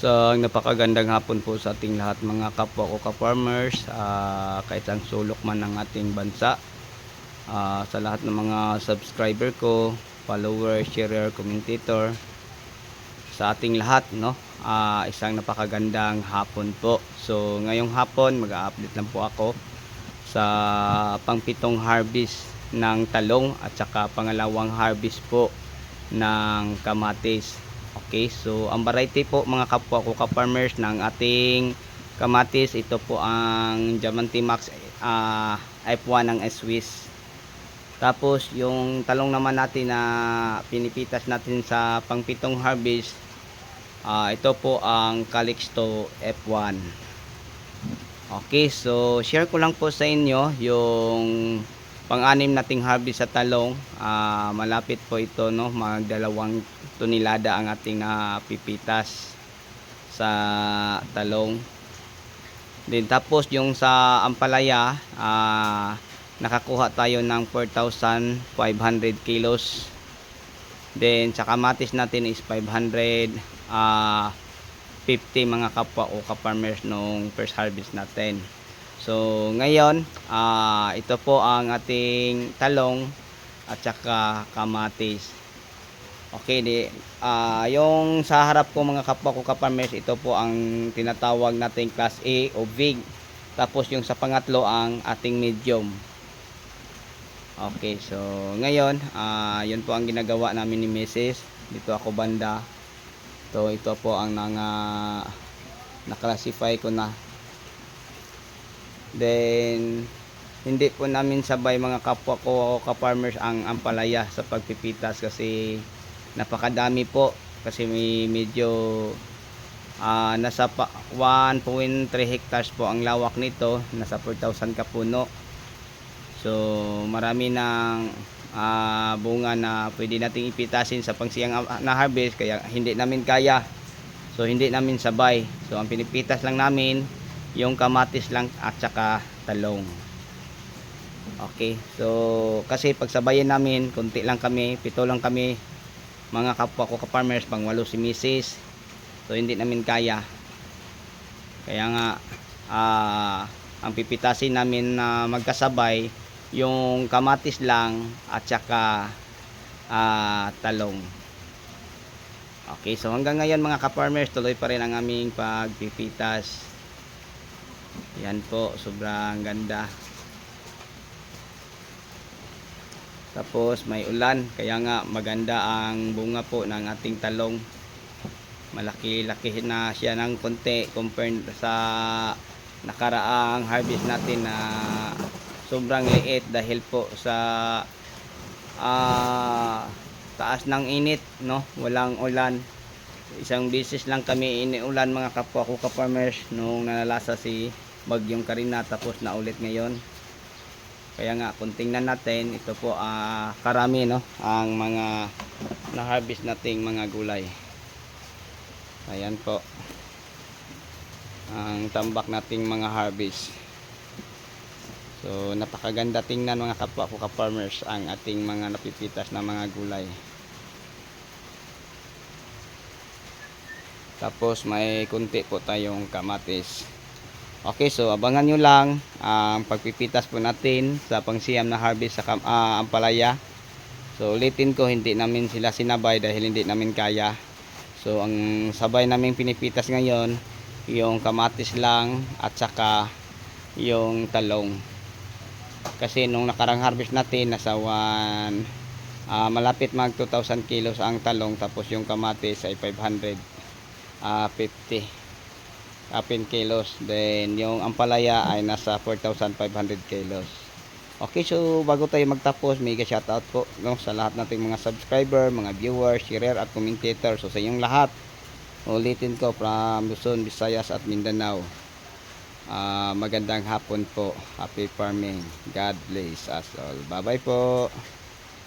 Isang napakagandang hapon po sa ating lahat mga kapwa ko ka-farmers, ah, kahit ang sulok man ng ating bansa. Ah, sa lahat ng mga subscriber ko, follower, sharer, commentator, sa ating lahat, no? Ah, isang napakagandang hapon po. So, ngayong hapon, mag-update lang po ako sa pangpitong harvest ng talong at saka pangalawang harvest po ng kamatis. Okay, so ang variety po mga kapwa ko ka-farmers ng ating kamatis, ito po ang Diamante Max ah, F1 ng Swiss. Tapos yung talong naman natin na pinipitas natin sa pangpitong harvest, ah, ito po ang Calixto F1. Okay, so share ko lang po sa inyo yung pang-anim nating harvest sa talong. Ah, malapit po ito, no? Magdalawang tonelada ang ating napipitas sa talong. Then tapos yung sa ampalaya, ah, nakakuha tayo ng 4,500 kilos. Then sa kamatis natin is 500 ah 50 mga kapwa o ka-farmers nung first harvest natin. So, ngayon, ah, ito po ang ating talong at saka kamatis. Okay, di, ah, yung sa harap ko mga kapwa ko ka-farmers, ito po ang tinatawag nating class A o big. Tapos yung sa pangatlo ang ating medium. Okay, so ngayon, ah, yun po ang ginagawa namin ni Mrs. Dito ako banda. So ito po ang nanga na-classify ko na. Then hindi po namin sabay mga kapwa ko o ka-farmers ang ampalaya sa pagpipitas kasi napakadami po. Kasi may medyo ah, nasa pa, 1.3 hectares po ang lawak nito. Nasa 4,000 kapuno. So marami ng ah, bunga na pwede nating ipitasin sa pangsiyang ah, na harvest kaya hindi namin kaya. So hindi namin sabay. So ang pinipitas lang namin yung kamatis lang at saka talong. Okay so kasi pagsabayin namin konti lang kami pito lang kami. Mga kapwa ko ka-farmers pang walo si misis. So hindi namin kaya. Kaya nga ah, ang pipitasin namin na magkasabay yung kamatis lang at saka ah, talong. Okay so hanggang ngayon mga ka-farmers tuloy pa rin ang aming pagpipitas yan po sobrang ganda. Tapos may ulan kaya nga maganda ang bunga po ng ating talong. Malaki-laki na siya ng konti compared sa nakaraang harvest natin na sobrang liit dahil po sa ah, taas ng init no? Walang ulan isang beses lang kami iniulan mga kapwa ko ka-farmers nung nalalasa si bagyong Karina tapos na ulit ngayon. Kaya nga kung tingnan natin ito po ah, karami no ang mga na-harvest nating mga gulay. Ayan po. Ang tambak nating mga harvest. So napakaganda tingnan mga kapwa ko ka-farmers ang ating mga napipitas na mga gulay tapos may kunti po tayong kamatis Okay, so abangan nyo lang ang pagpipitas po natin sa pangsiyam na harvest sa kam- ah, ampalaya. So ulitin ko, hindi namin sila sinabay dahil hindi namin kaya. So ang sabay naming pinipitas ngayon, yung kamatis lang at saka yung talong. Kasi nung nakarang harvest natin, nasa 1, ah, malapit mag 2,000 kilos ang talong tapos yung kamatis ay 500 ah 50 10 kilos. Then, yung ampalaya ay nasa 4,500 kilos. Okay, so bago tayo magtapos, mega shoutout po no, sa lahat nating mga subscriber, mga viewers, sharer at commentator. So sa inyong lahat, ulitin ko from Luzon, Visayas at Mindanao. Ah, magandang hapon po. Happy farming. God bless us all. Bye-bye po.